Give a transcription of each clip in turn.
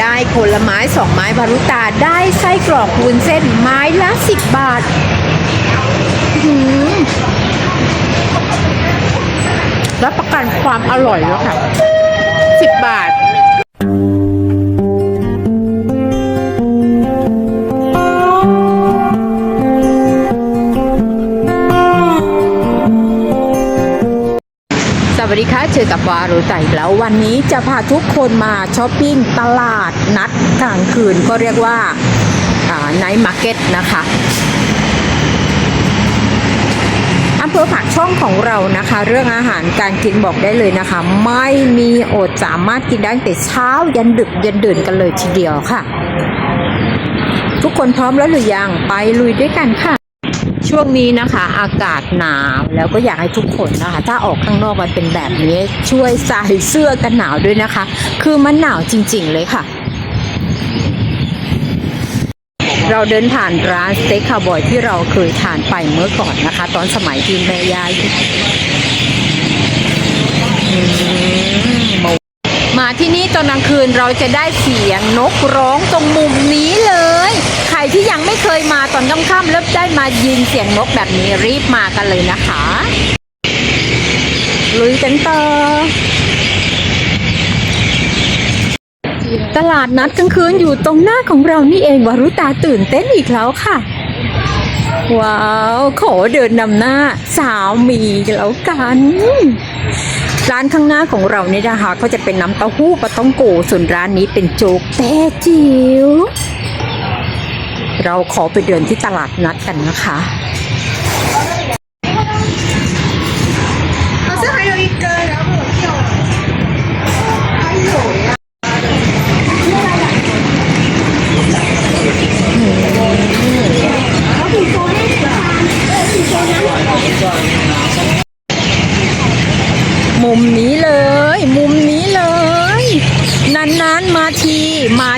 ได้ผลไม้สองไม้บารุตาได้ไส้กรอกวุ้นเส้นไม้ละสิบบาทหือรับประกันความอร่อยแล้วค่ะสิบบาท วัสดีค่ะเจอกับวาโรใจแล้ววันนี้จะพาทุกคนมาช้อปปิ้งตลาดนัดกลางคืนก็เรียกว่าไนท์มาร์เก็ตนะคะอำเภอผักช่องของเรานะคะ เรื่องอาหารการกินบอกได้เลยนะคะ ไม่มีอดสามารถกินได้แต่เช้ายันดึกยันเดินกันเลยทีเดียวค่ะ ทุกคนพร้อมแล้วหรือยังไปลุยด้วยกันค่ะ ช่วงนี้นะคะอากาศหนาวแล้วก็อยากให้ทุกคนนะคะ ถ้าออกข้างนอกมันเป็นแบบนี้ช่วยใส่เสื้อกันหนาวด้วยนะคะ คือมันหนาวจริง ๆ เลยค่ะเราเดินผ่านร้านสเต็กคาวบอยที่เราเคยทานไปเมื่อก่อนนะคะ ตอนสมัยที่แม่ยายมาที่นี่ ตอนกลางคืนเราจะได้เสียงนกร้องตรงมุมนี้เลย ใครที่ยังไม่เคยมาตอนค่ำๆแล้วได้มายินเสียงนกแบบนี้รีบมากันเลยนะคะ ลุยกันต่อตลาดนัดกลางคืนอยู่ตรงหน้าของเรานี่เองวารุตาตื่นเต้นอีกแล้วค่ะ ว้าว ขอเดินนำหน้าสาวมีแล้วกัน ร้านข้างหน้าของเราเนี่ยนะคะก็จะเป็นน้ำเต้าหู้ปลาต้องโกส่วนร้านนี้เป็นโจ๊กแต่จิ๋วเราขอไปเดินที่ตลาดนัดกันนะคะ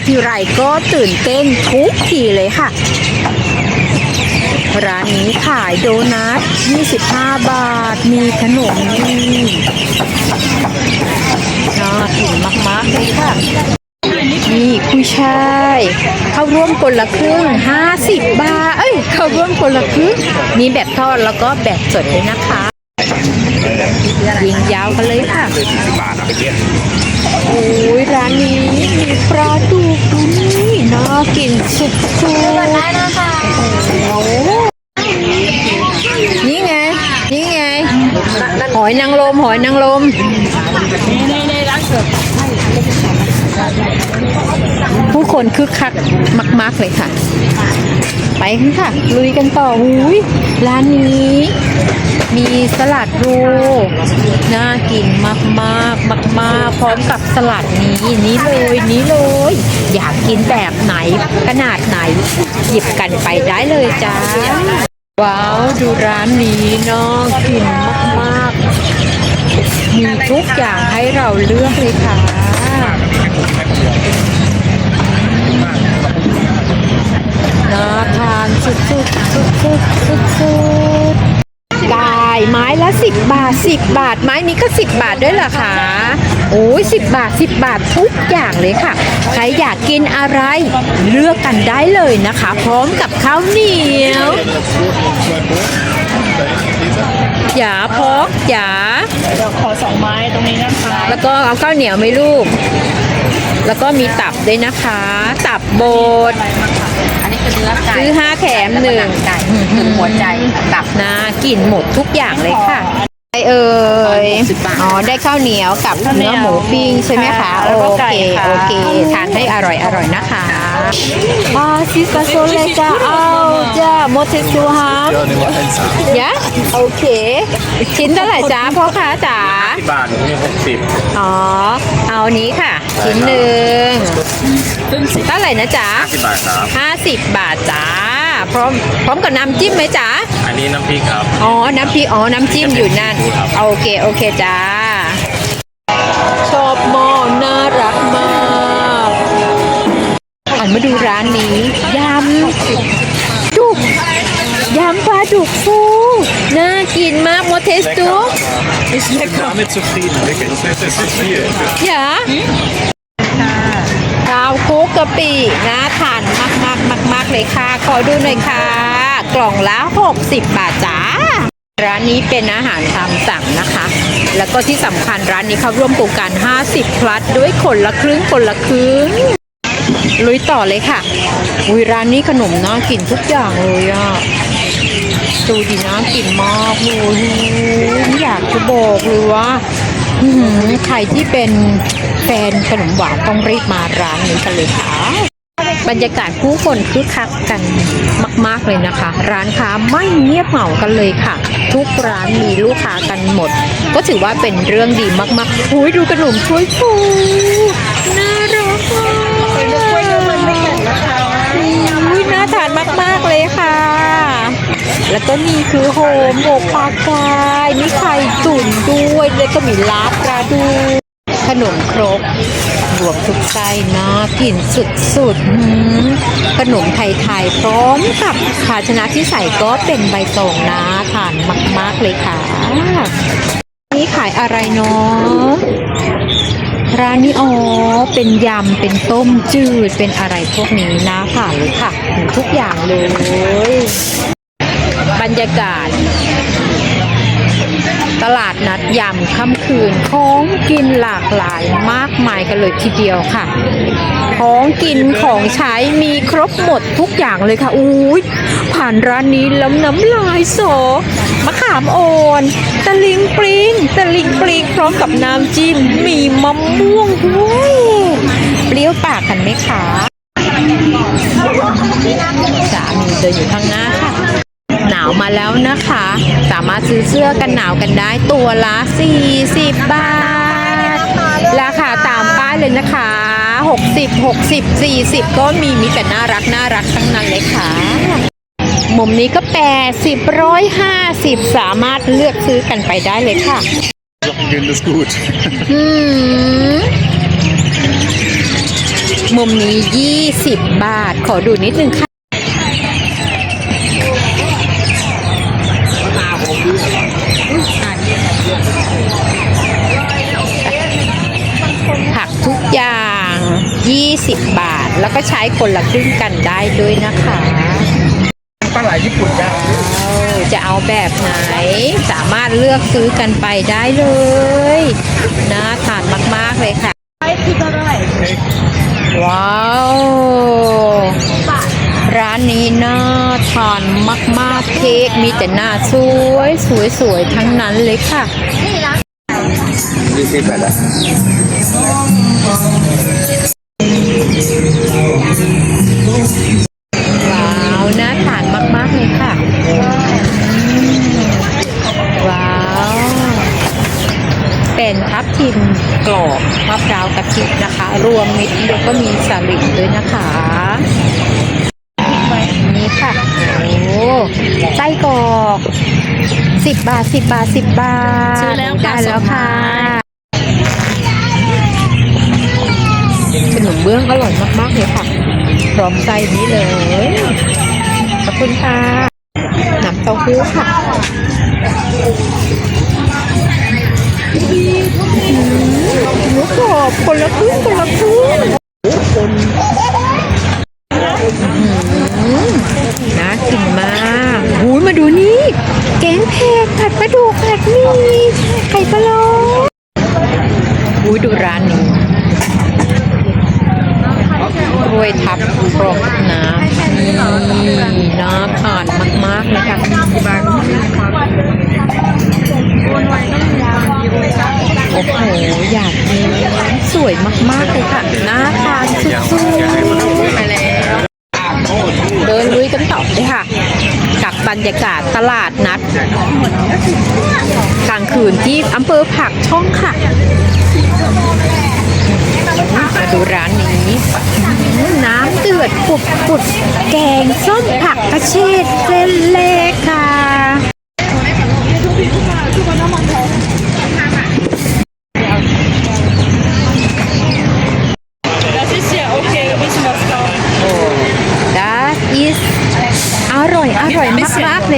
ทีไรก็ตื่นเต้นทุกทีเลยค่ะ ร้านนี้ขายโดนัท 25 บาท มีขนมนี่น่ากินมาก ๆ เลยค่ะ นี่คุยช่ายเข้าร่วมคนละครึ่ง 50 บาท เอ้ย เข้าร่วมคนละครึ่ง มีแบบทอดแล้วก็แบบสดด้วยนะคะ ยิงยาวกันเลยค่ะโอ้ยร้านนี้มีปลาดุกด้วยน่ากินสุดๆนี่ไง นี่ไง หอยนางรมหอยนางรมผู้คนคึกคักมาก ๆ เลยค่ะ ไปค่ะ ลุยกันต่อหุยร้านนี้ มีสลัดรลน่ากินมากมากมากมากพร้อมกับสลัดนี้นี้เลยนี้เลย อยากกินแบบไหนขนาดไหน หยิบกันไปได้เลยจ้า ว้าวดูร้านนี้น่ากินมากมากมีทุกอย่างให้เราเลือกเลยค่ะน่าทานสุดๆสุดๆสุดๆ ได้ไม้ละ 10 บาท 10 บาท ไม้นี้ก็ 10 บาทด้วยเหรอคะโอ้ย10บาท 10 บาททุกอย่างเลยค่ะ ใครอยากกินอะไร เลือกกันได้เลยนะคะ พร้อมกับข้าวเหนียวอย่าพกอย่าเดี๋ยวขอสองไม้ตรงนี้นะคะ แล้วก็เอาข้าวเหนียวไหมลูก แล้วก็มีตับด้วยนะคะ ตับ บด อันนี้คือเนื้อไก่ซื้อห้าแถมหนึ่ง ไก่หนึ่งหัวใจตับ นะกินหมดทุกอย่างเลยค่ะไอเอ่ย60บาท อ๋อได้ข้าวเหนียวกับเนื้อหมูปิ้งใช่ไหมคะ ค่ะโอแล้วก็ไก่เคค่ะ โอเคทานให้อร่อยอร่อยนะคะอ่าซิสกาโซเลจ้าเอาจ้าโมเทสตูฮาม Ja, det var hälsa. ยะโอเค ชิ้นเท่าไหร่จ้าพ่อค้าจ๋าบาทนี่หกสิบอ๋อ เอานี้ค่ะ ชิ้นหนึ่งเท่าไหร่นะจ๊ะสิบบาทครับห้าสิบบาทจ้าพร้อมพร้อมกับน้ำจิ้มไหมจ๊ะอันนี้น้ำพริกครับอ๋อน้ำพริกอ๋อน้ำจิ้มอยู่นั่นโอเคโอเคจ้าชอบหม้อน่ารักมากหันมาดูร้านนี้ยำดุกยำปลาดุกฟูน่ากินมากโมเทสตู Ich bin damit zufrieden, wirklich. Das ist viel. อย่าข้าวโคกะปิน่าทานมากมากมากมากๆเลยค่ะ ขอดูหน่อยค่ะ กล่องละ 60 บาทจ้า ร้านนี้เป็นอาหารตามสั่งนะคะ แล้วก็ที่สำคัญร้านนี้เขาร่วมโครงการ 50 พลัดด้วยคนละครึ่งคนละครึ่งลุยต่อเลยค่ะ อุ้ยร้านนี้ขนมน่ากินทุกอย่างเลยอะ ดูดีน่ากินมากเลยไม่อยากจะบอกเลยว่าอื้อหือใครที่เป็นแฟนขนมหวานต้องรีบมาร้านนี้กันเลยค่ะ บรรยากาศผู้คนคึกคักกันมาก ๆ เลยนะคะ ร้านค้าไม่เงียบเหงากันเลยค่ะ ทุกร้านมีลูกค้ากันหมด ก็ถือว่าเป็นเรื่องดีมากๆอุ้ยดูขนมช่วยฟูน่ารักมากกล้วยเนื้อมันไม่แข็งนะคะอุ้ยน่าทานมาก ๆ เลยค่ะ แล้วก็นี่คือโฮมหมกปลากายมีไข่ตุ๋นด้วย แล้วก็มีลาบปลาดู ขนมครกรวมทุกไส้น่ากินสุดๆขนมไทยๆพร้อมกับภาชนะที่ใส่ก็เป็นใบตองน่าทานมากๆเลยค่ะ นี่ขายอะไรเนาะร้านนี้อ๋อ เป็นยำ เป็นต้มจืด เป็นอะไรพวกนี้นะค่ะเลยค่ะ ทุกอย่างเลย บรรยากาศ ตลาดนัดยำค่ำคืนของกินหลากหลายมากมายกันเลยทีเดียวค่ะ ของกินของใช้มีครบหมดทุกอย่างเลยค่ะอุ้ยผ่านร้านนี้แล้วน้ำลายสอมะขามอ่อนตะลิงปลิงตะลิงปลิงพร้อมกับน้ำจิ้มมีมะม่วงด้วยเปรี้ยวปากกันไหมคะสามีเดินอยู่ข้างหน้าค่ะ หนาวมาแล้วนะคะ สามารถซื้อเสื้อกันหนาวกันได้ตัวละ 40 บาท ราคาตามป้ายเลยนะคะ 60 60 40 ก็มีมีแต่น่ารักน่ารักทั้งนั้นเลยค่ะ มุมนี้ก็ 80 150 สามารถเลือกซื้อกันไปได้เลยค่ะ Gehen ist gut. อืมมุมนี้ 20 บาท ขอดูนิดนึงค่ะ คนละครึ่งกันได้ด้วยนะคะปลาไหลญี่ปุ่นจ้าจะเอาแบบไหนสามารถเลือกซื้อกันไปได้เลยน่าทานมากๆเลยค่ะว้าวร้านนี้น่าทานมากๆเค้กมีแต่หน้าสวยสวยสวยทั้งนั้นเลยค่ะยี่สิบบาท เป็นทับทิมกรอบมะพร้าวกะทินะคะ รวมมิตรแล้วก็มีสลิดด้วยนะคะนี่ค่ะโอ้ไส้กรอกสิบบาทสิบบาทสิบบาทซื้อแล้วค่ะได้แล้วค่ะสองไม้ขนมเบื้องอร่อยมากๆเลยค่ะพร้อมไส้นี้เลย ขอบคุณค่ะน้ำเต้าหู้ค่ะ หมูกรอบคนละครึ่งคนละครึ่งอื้อหือน่ากินมากหูยมาดูนี่ แกงเผ็ดผัดปลาดุกผัดหมี่ไข่ปลาโลหูยดูร้านนี้กล้วยทับกรอบน้ำนี่น่าทานมากๆเลยค่ะ โอ้โห อยากกินสวยมาก ๆ เลยค่ะน่าทานสุดๆมาแล้วเดินลุยกันต่อเลยค่ะ กับบรรยากาศตลาดนัดกลางคืนที่อำเภอผักช่องค่ะมาดูร้านนี้น้ำเดือดปุดปุดๆแกงส้มผักกระเฉดเส้นเล็กค่ะ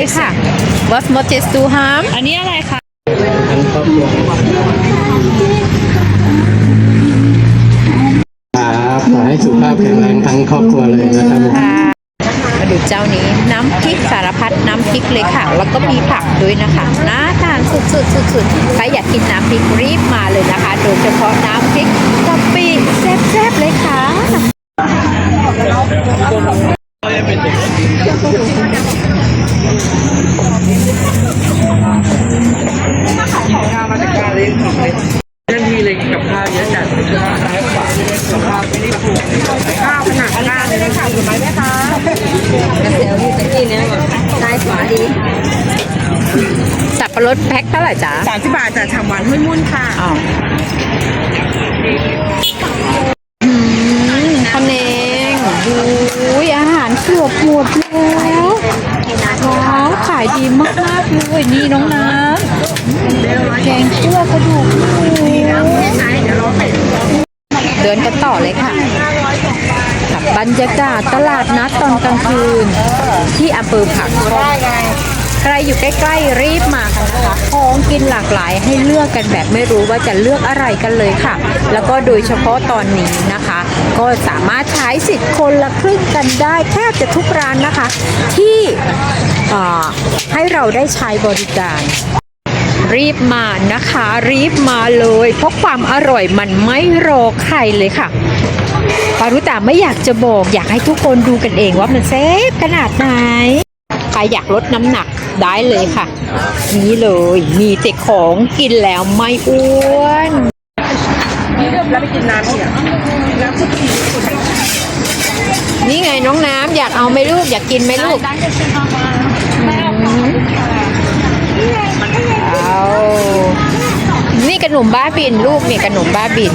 เลยค่ะ What more just to ham อันนี้อะไรคะครับขอให้สุขภาพแข็งแรงทั้งครอบครัวเลยนะครับผมค่ะมาดูเจ้านี้น้ำพริกสารพัดน้ำพริกเลยค่ะ แล้วก็มีผักด้วยนะคะน่าทานสุดๆสุดๆใครอยากกินน้ำพริกรีบมาเลยนะคะ โดยเฉพาะน้ำพริกกะปิแซ่บๆเลยค่ะ เรื่องมีเลยกับข้าวเยอะจัดซ้ายขวากับข้าวไม่ได้ถูกข้าวขนาดหน้าเลยค่ะถูกไหมแม่คะสับปะรดแพ็คเท่าไหร่จ๊ะ สามสิบบาทจากชามหวานห้วยมุ่นค่ะอ้าวอืมพะเนง อ้ยอาหารเกือบหมดแล้วว้าวขายดีมากๆเลยนี่น้องน้ำแกงคั่วกระดูกเดินกันต่อเลยค่ะกับบรรยากาศตลาดนัดตอนกลางคืน ที่อำเภอผักคอ ใครอยู่ใกล้ๆรีบมากันนะคะของกินหลากหลายให้เลือกกันแบบไม่รู้ว่าจะเลือกอะไรกันเลยค่ะ แล้วก็โดยเฉพาะตอนนี้นะคะ ก็สามารถใช้สิทธิ์คนละครึ่งกันได้แทบจะทุกร้านนะคะ ที่อ่าให้เราได้ใช้บริการรีบมานะคะ รีบมาเลย เพราะความอร่อยมันไม่รอใครเลยค่ะปารุตาไม่อยากจะบอก อยากให้ทุกคนดูกันเองว่ามันเซฟขนาดไหนใครอยากลดน้ำหนัก ได้เลยค่ะ นี่เลยมีแต่ของกินแล้วไม่อ้วนแล้วไปกินน้ำเนี่ยน้ำซุปผีนี่ไงน้องน้ำอยากเอาไหมลูกอยากกินไหมลูกอืมเอานี่ขนมบ้าบินลูกเนี่ยขนมบ้าบิน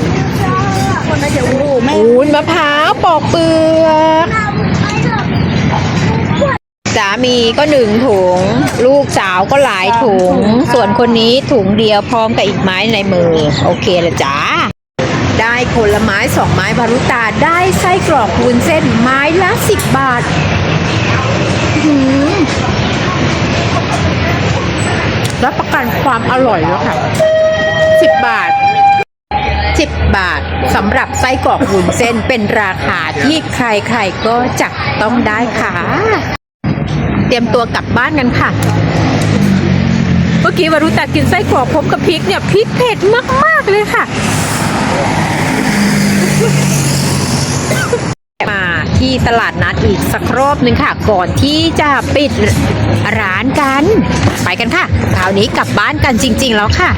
คนน่าจะอู้แม่อูนมะพร้าวปอกเปลือก สามีก็หนึ่งถุง ลูกสาวก็หลายถุง ส่วนคนนี้ถุงเดียวพร้อมกับอีกไม้ในมือ โอเคละจ้าได้ผลไม้สองไม้พารุตาได้ไส้กรอกวุ้นเส้นไม้ละสิบบาทหือรับประกันความอร่อยแล้วค่ะสิบบาท10บาทสำหรับไส้กรอกวุ้นเส้นเป็นราคาที่ใครๆก็จับต้องได้ค่ะ เตรียมตัวกลับบ้านกันค่ะ เมื่อกี้วารุตากินไส้กรอกพร้อมกับพริกเนี่ยพริกเผ็ดมาก ๆ เลยค่ะ มาที่ตลาดนัดอีกสักรอบหนึ่งค่ะ ก่อนที่จะปิดร้านกัน ไปกันค่ะ คราวนี้กลับบ้านกันจริง ๆ แล้วค่ะ